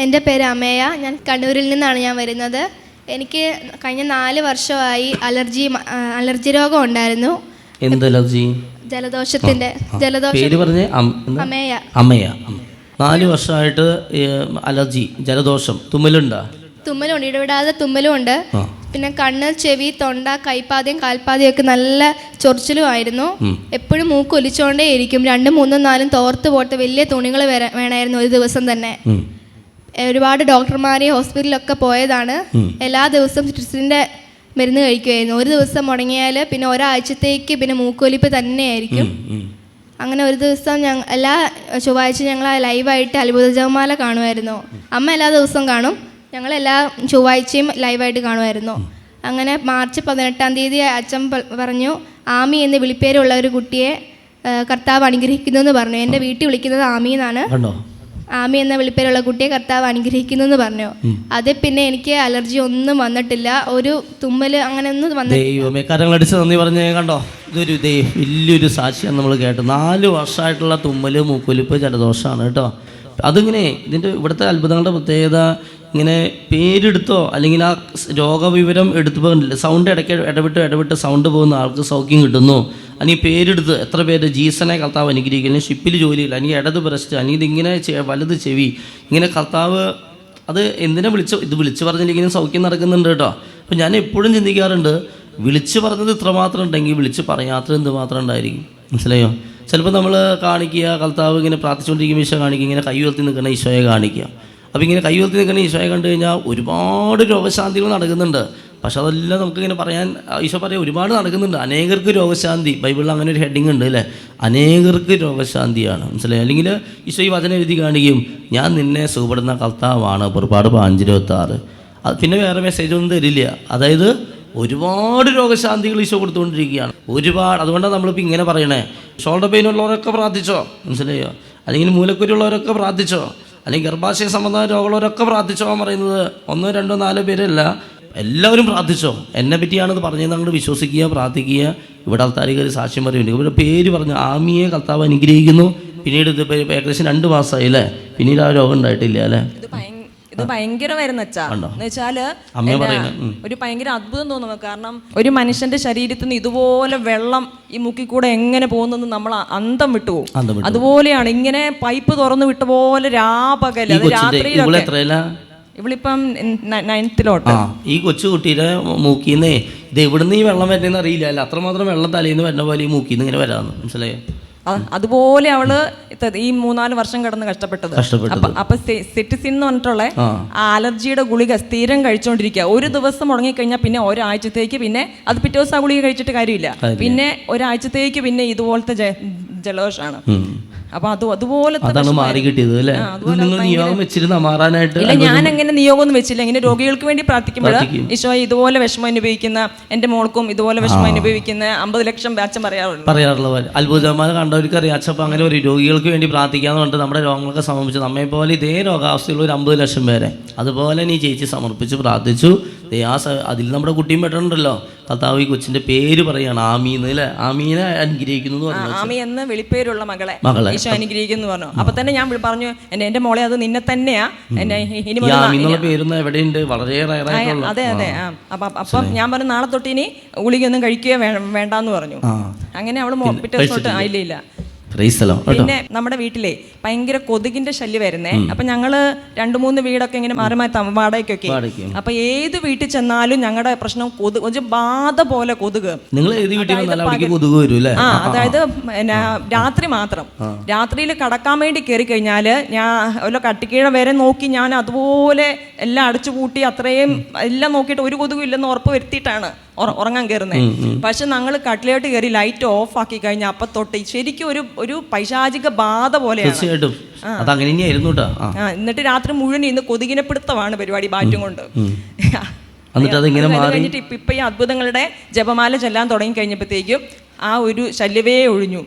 എന്റെ പേര് അമേയ. ഞാൻ കണ്ണൂരിൽ നിന്നാണ് ഞാൻ വരുന്നത്. എനിക്ക് കഴിഞ്ഞ നാല് വർഷമായി അലർജി അലർജി രോഗം ഉണ്ടായിരുന്നു. എന്ത് അലർജി? ജലദോഷത്തിന്റെ ജലദോഷം. അമേയ? അമേയ. നാല് വർഷമായിട്ട് അലർജി ജലദോഷം. തുമ്മലുണ്ടോ? തുമ്മലുണ്ട്. ഇടവിടാതെ തുമ്മലുമുണ്ട്. ഉണ്ട് പിന്നെ കണ്ണ് ചെവി തൊണ്ട കൈപ്പാദ്യം കാൽപ്പാതയും ഒക്കെ നല്ല ചൊറിച്ചിലും ആയിരുന്നു എപ്പോഴും മൂക്ക് ഒലിച്ചുകൊണ്ടേ ഇരിക്കും രണ്ടും മൂന്നും നാലും തോർത്ത് പോട്ട് വലിയ തുണികൾ വേണമായിരുന്നു ഒരു ദിവസം തന്നെ. ഒരുപാട് ഡോക്ടർമാരെ ഹോസ്പിറ്റലിലൊക്കെ പോയതാണ്. എല്ലാ ദിവസവും സിറ്റിസിന്റെ മരുന്ന് കഴിക്കുമായിരുന്നു ഒരു ദിവസം മുടങ്ങിയാൽ പിന്നെ ഒരാഴ്ചത്തേക്ക് പിന്നെ മൂക്കൊലിപ്പ് തന്നെയായിരിക്കും. അങ്ങനെ ഒരു ദിവസം ഞങ്ങൾ എല്ലാ ചൊവ്വാഴ്ച ഞങ്ങൾ ലൈവായിട്ട് അത്ഭുത ജപമാല കാണുമായിരുന്നു. അമ്മ എല്ലാ ദിവസവും കാണും. ഞങ്ങൾ എല്ലാ ചൊവ്വാഴ്ചയും ലൈവായിട്ട് കാണുമായിരുന്നു. അങ്ങനെ മാർച്ച് പതിനെട്ടാം തീയതി അച്ഛൻ പറഞ്ഞു ആമി എന്ന് വിളിപ്പേരുള്ള ഒരു കുട്ടിയെ കർത്താവ് അനുഗ്രഹിക്കുന്നു എന്ന് പറഞ്ഞു എന്റെ വീട്ടിൽ വിളിക്കുന്നത് ആമി എന്നാണ്. ആമി എന്ന വിളിപ്പേരുള്ള കുട്ടിയെ കർത്താവ് അനുഗ്രഹിക്കുന്നു എന്ന് പറഞ്ഞു അത് പിന്നെ എനിക്ക് അലർജി ഒന്നും വന്നിട്ടില്ല. ഒരു തുമ്മൽ അങ്ങനെ ഒന്നും വന്നിട്ടില്ല. ദൈവമേ കരങ്ങളടിച്ച് നന്ദി പറഞ്ഞേ കണ്ടോ? ഇതൊരു വലിയൊരു സാക്ഷിയാണ് നമ്മൾ കേട്ടു. നാല് വർഷമായിട്ടുള്ള തുമ്മൽ മൂക്കൊലിപ്പ് ജലദോഷമാണ് കേട്ടോ. അതിങ്ങനെ ഇതിന്റെ ഇവിടുത്തെ അത്ഭുതങ്ങളുടെ പ്രത്യേകത ഇങ്ങനെ പേരെടുത്തോ അല്ലെങ്കിൽ ആ രോഗവിവരം എടുത്തു പോകുന്നില്ല സൗണ്ട് ഇടയ്ക്ക് ഇടവിട്ട് ഇടവിട്ട് സൗണ്ട് പോകുന്ന ആൾക്ക് സൗഖ്യം കിട്ടുന്നു. അല്ലെങ്കിൽ പേരെടുത്ത് എത്ര പേര് ജീസനെ കർത്താവ് അനുഗ്രഹിക്കുന്നു ഷിപ്പിൽ ജോലിയില്ല അല്ലെങ്കിൽ ഇടത് ബ്രസ്റ്റ് അല്ലെങ്കിൽ ഇതിങ്ങനെ വലത് ചെവി ഇങ്ങനെ കർത്താവ് അത് എന്തിനെ വിളിച്ച് ഇത് വിളിച്ച് പറഞ്ഞില്ലെങ്കിലും സൗഖ്യം നടക്കുന്നുണ്ട് കേട്ടോ. അപ്പം ഞാൻ എപ്പോഴും ചിന്തിക്കാറുണ്ട് വിളിച്ച് പറഞ്ഞത് ഇത്രമാത്രം ഉണ്ടെങ്കിൽ വിളിച്ച് പറയാത്തത് എന്തുമാത്രം ഉണ്ടായിരിക്കും? മനസ്സിലായോ? ചിലപ്പോൾ നമ്മൾ കാണിക്കുക കർത്താവ് ഇങ്ങനെ പ്രാർത്ഥിച്ചുകൊണ്ടിരിക്കുമ്പോൾ ഈശോ കാണിക്കുക ഇങ്ങനെ കൈ ഉയർത്തി നിൽക്കുന്ന ഈശോയെ കാണിക്കുക. അപ്പോൾ ഇങ്ങനെ കൈ ഉയർത്തി നിൽക്കുന്ന ഈശോയെ കണ്ടു കഴിഞ്ഞാൽ ഒരുപാട് രോഗശാന്തികൾ നടക്കുന്നുണ്ട്. പക്ഷെ അതെല്ലാം നമുക്കിങ്ങനെ പറയാൻ ഈശോ പറയാം ഒരുപാട് നടക്കുന്നുണ്ട്. അനേകർക്ക് രോഗശാന്തി. ബൈബിളിൽ അങ്ങനെ ഒരു ഹെഡിങ് ഉണ്ട് അല്ലേ? അനേകർക്ക് രോഗശാന്തിയാണ്. മനസ്സിലായി? അല്ലെങ്കിൽ ഈശോ ഈ വചനം എഴുതി കാണിക്കും ഞാൻ നിന്നെ സുഖപ്പെടുന്ന കർത്താവാണ്. പുറപ്പാട് പാഞ്ചിരുപത്താറ് അത് പിന്നെ വേറെ മെസ്സേജ് ഒന്നും തരില്ല. അതായത് ഒരുപാട് രോഗശാന്തികൾ ഈശോ കൊടുത്തുകൊണ്ടിരിക്കുകയാണ്. ഒരുപാട് അതുകൊണ്ടാണ് നമ്മളിപ്പോൾ ഇങ്ങനെ പറയണേ. ഷോൾഡർ പെയിൻ ഉള്ളവരൊക്കെ പ്രാർത്ഥിച്ചോ? മനസ്സിലായോ? അല്ലെങ്കിൽ മൂലക്കുരി ഉള്ളവരൊക്കെ പ്രാർത്ഥിച്ചോ? അല്ലെങ്കിൽ ഗർഭാശയ സംബന്ധമായ രോഗമുള്ളവരൊക്കെ പ്രാർത്ഥിച്ചോ എന്ന് പറയുന്നത് ഒന്നോ രണ്ടോ നാലോ പേരല്ല. എല്ലാവരും പ്രാർത്ഥിച്ചോ? എന്നെ പറ്റിയാണിത് പറഞ്ഞത് അങ്ങോട്ട് വിശ്വസിക്കുക പ്രാർത്ഥിക്കുക. ഇവിടെ ആൾക്കാർ സാക്ഷ്യം പറയുന്നുണ്ട്. ഇവിടെ പേര് പറഞ്ഞു ആമിയെ കർത്താവ് അനുഗ്രഹിക്കുന്നു. പിന്നീട് ഇത് ഏകദേശം രണ്ട് മാസമായി അല്ലേ? പിന്നീട് ആ രോഗം ഉണ്ടായിട്ടില്ല അല്ലേ? ഇത് ഭയ- ഇത് ഭയങ്കരമായിരുന്നു അച്ഛാ? എന്ന് വെച്ചാൽ. ഒരു ഭയങ്കര അത്ഭുതം തോന്നുന്നു. കാരണം ഒരു മനുഷ്യന്റെ ശരീരത്തിൽ നിന്ന് ഇതുപോലെ വെള്ളം ഈ മുക്കി കൂടെ എങ്ങനെ പോകുന്നെന്ന് നമ്മൾ അന്തം വിട്ടു പോകും. അതുപോലെയാണ് ഇങ്ങനെ പൈപ്പ് തുറന്നു വിട്ട പോലെ രാപകൽ അത് ഇവളെ രാത്രിയിലൊക്കെ ഇവളിപ്പം നയൻത്തിലോട്ട് ഈ കൊച്ചു കുട്ടിയുടെ മൂക്കിന്നേ ഇത് എവിടുന്ന് ഈ വെള്ളം വരുന്നതെന്ന് അറിയില്ല. അല്ല അത്രമാത്രം വെള്ളം തലേന്ന് വരുന്ന പോലെ ഈ മൂക്കിന്ന് ഇങ്ങനെ വരാമെന്ന്. മനസ്സിലായോ? അതുപോലെ അവൾ ഈ മൂന്നാൽ വർഷം കിടന്ന് കഷ്ടപ്പെട്ടത്. അപ്പൊ സെറ്റിസിൻ എന്ന് പറഞ്ഞിട്ടുള്ള അലർജിയുടെ ഗുളിക സ്ഥിരം കഴിച്ചുകൊണ്ടിരിക്കുക ഒരു ദിവസം മുടങ്ങിക്കഴിഞ്ഞാൽ പിന്നെ ഒരാഴ്ചത്തേക്ക് പിന്നെ അത് പിറ്റേ ദിവസം ആ ഗുളിക കഴിച്ചിട്ട് കാര്യമില്ല. പിന്നെ ഒരാഴ്ചത്തേക്ക് പിന്നെ ഇതുപോലത്തെ ജലദോഷമാണ്. അപ്പൊ അത് അതുപോലത്തെ അതാണ് മാറി കിട്ടിയത് അല്ലേ? നിങ്ങൾ നിയോഗം വെച്ചിരുന്ന മാറാനായിട്ട് ഇല്ല ഞാൻ അങ്ങനെ നിയോഗമൊന്നും വെച്ചില്ല. ഇങ്ങനെ രോഗികൾക്ക് വേണ്ടി പ്രാർത്ഥിക്കുമ്പോൾ ഈശോ ഇതുപോലെ വിഷമം അനുഭവിക്കുന്ന എന്റെ മോൾക്കും ഇതുപോലെ വിഷമം അനുഭവിക്കുന്ന അമ്പത് ലക്ഷം ബാച്ചം പറയാറുണ്ട് പറയാറുള്ള അത്ഭുതമായി കണ്ടവർക്ക് അറിയാം അച്ഛപ്പം അങ്ങനെ ഒരു രോഗികൾക്ക് വേണ്ടി പ്രാർത്ഥിക്കാന്ന് പറഞ്ഞിട്ട് നമ്മുടെ രോഗങ്ങളൊക്കെ സമർപ്പിച്ചു നമ്മെ പോലെ ഇതേ രോഗാവസ്ഥയുള്ള ഒരു അമ്പത് ലക്ഷം പേരെ അതുപോലെ നീ ചേച്ചി സമർപ്പിച്ച് പ്രാർത്ഥിച്ചു. ആ അതിൽ നമ്മുടെ കുട്ടിയും പെട്ടിട്ടുണ്ടല്ലോ കർത്താവ് ഈ കൊച്ചിന്റെ പേര് പറയാണ് ആമീന്ന് അല്ലേ? ആമീനെ അനുഗ്രഹിക്കുന്നു എന്ന് പറഞ്ഞു ആമി എന്ന് വിളിപ്പേരുള്ള മകളെ. മകളെ. ഈശോ അനുഗ്രഹിക്കുന്നു പറഞ്ഞു. അപ്പൊ തന്നെ ഞാൻ പറഞ്ഞു എന്റെ എന്റെ മോളെ അത് നിന്നെ തന്നെയാ. എന്നെ ഇനി മുതൽ ആമി എന്നുള്ള പേരൊന്നും എവിടെയുണ്ട്? വളരെ റയർ ആയിട്ടുള്ള അതെ അതെ അപ്പൊ അപ്പം ഞാൻ പറഞ്ഞു നാളെ തൊട്ട് ഇനി ഗുളികയൊന്നും കഴിക്കുകയോ വേണ്ടെന്ന് പറഞ്ഞു. അങ്ങനെ ദിവസം തൊട്ട് ഇല്ല ഇല്ല പിന്നെ നമ്മുടെ വീട്ടിലെ ഭയങ്കര കൊതുകിന്റെ ശല്യം വരുന്നേ. അപ്പൊ ഞങ്ങൾ രണ്ടു മൂന്ന് വീടൊക്കെ ഇങ്ങനെ മാറി മാറി വാടകയ്ക്കൊക്കെ. അപ്പൊ ഏത് വീട്ടിൽ ചെന്നാലും ഞങ്ങളുടെ പ്രശ്നം കൊതുക് ഒരു ബാധ പോലെ കൊതുക്. നിങ്ങൾ ഏത് വീട്ടിൽ ആ അതായത് രാത്രി മാത്രം. രാത്രിയിൽ കടക്കാൻ വേണ്ടി കയറി കഴിഞ്ഞാൽ ഞാൻ ഓരോ കട്ടിക്കീഴ വരെ നോക്കി ഞാൻ അതുപോലെ എല്ലാം അടച്ചു പൂട്ടി അത്രയും എല്ലാം നോക്കിയിട്ട് ഒരു കൊതുകും ഇല്ലെന്ന് ഉറപ്പ് വരുത്തിയിട്ടാണ്. ഉറങ്ങാൻ കയറുന്നത് പക്ഷെ ഞങ്ങൾ കട്ടിലോട്ട് കയറി ലൈറ്റ് ഓഫ് ആക്കി കഴിഞ്ഞ അപ്പൊ തൊട്ട് ശരിക്കും ഒരു ഒരു പൈശാചിക ബാധ പോലെയാണ്. എന്നിട്ട് രാത്രി മുഴുവൻ ഇന്ന് കൊതുകിനെ പിടുത്തമാണ് പരിപാടി ബാറ്റും കൊണ്ട്. എന്നിട്ട് അതിങ്ങനെ മാറി. കഴിഞ്ഞിട്ട് ഇപ്പൊ ഇപ്പൊ ഈ അത്ഭുതങ്ങളുടെ ജപമാല ചെല്ലാൻ തുടങ്ങി കഴിഞ്ഞപ്പോഴത്തേക്കും ആ ഒരു ശല്യമേ ഒഴിഞ്ഞു.